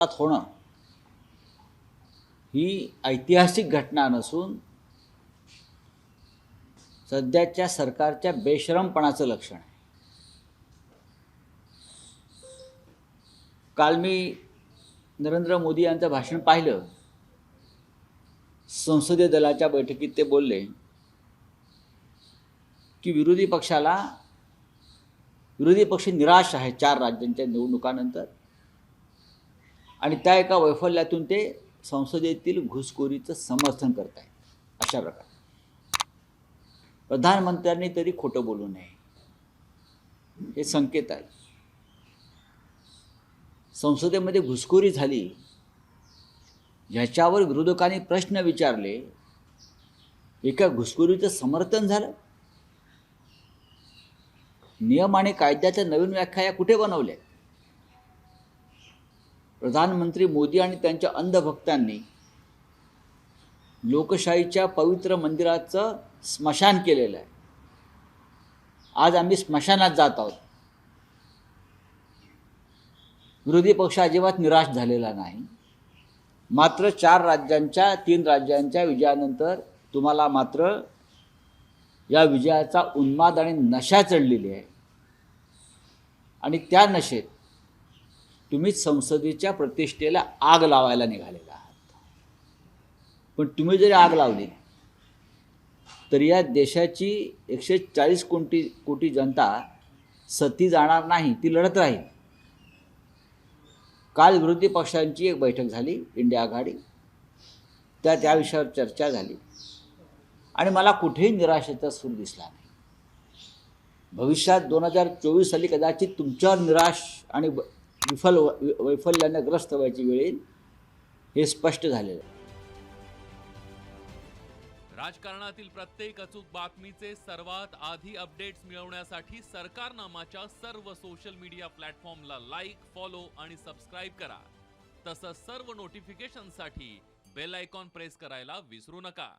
भारतात होणं ही ऐतिहासिक घटना नसून सध्याच्या सरकारच्या बेशरमपणाचं लक्षण आहे. काल मी नरेंद्र मोदी यांचं भाषण पाहिलं. संसदीय दलाच्या बैठकीत ते बोलले की विरोधी पक्षाला विरोधी पक्ष निराश आहे चार राज्यांच्या निवडणुकानंतर. आणि त्या एका वैफल्यातून ते संसदेतील घुसखोरीचं समर्थन करत आहेत अशा प्रकारे. प्रधानमंत्र्यांनी तरी खोटं बोलू नये. हे संकेत आहे. संसदेमध्ये घुसखोरी झाली ह्याच्यावर विरोधकांनी प्रश्न विचारले एका घुसखोरीचं समर्थन झालं? नियम आणि कायद्याच्या नवीन व्याख्या या कुठे बनवल्या प्रधानमंत्री मोदी आणि त्यांच्या अंधभक्तांनी लोकशाहीच्या पवित्र मंदिराचं स्मशान केलेलं आहे. आज आम्ही स्मशानात जात आहोत. विरोधी पक्ष अजिबात निराश झालेला नाही. मात्र चार राज्यांच्या तीन राज्यांच्या विजयानंतर तुम्हाला मात्र या विजयाचा उन्माद आणि नशा चढलेली आहे. आणि त्या नशेत तुम्ही संसदेच्या प्रतिष्ठेला आग लावायला निघालेला आहात. पण तुम्ही जरी आग लावली तर या देशाची एकशे चाळीस कोटी कोटी जनता सती जाणार नाही ती लढत राहील. काल विरोधी पक्षांची एक बैठक झाली इंडिया आघाडी. त्या त्या विषयावर चर्चा झाली. आणि मला कुठेही निराशेचा सूर दिसला नाही. भविष्यात दोन हजार चोवीस साली कदाचित तुमच्यावर निराश आणि विफल वैफल्यानं ग्रस्त व्हायची वेळ येईल हे स्पष्ट झालेलं आहे. राजकारणातील प्रत्येक अचूक बातमीचे सर्वात आधी अपडेट्स मिळवण्यासाठी सरकारनामाच्या सर्व सोशल मीडिया प्लॅटफॉर्मला लाईक फॉलो आणि सबस्क्राईब करा. तसंच सर्व नोटिफिकेशनसाठी बेल आयकॉन प्रेस करायला विसरू नका.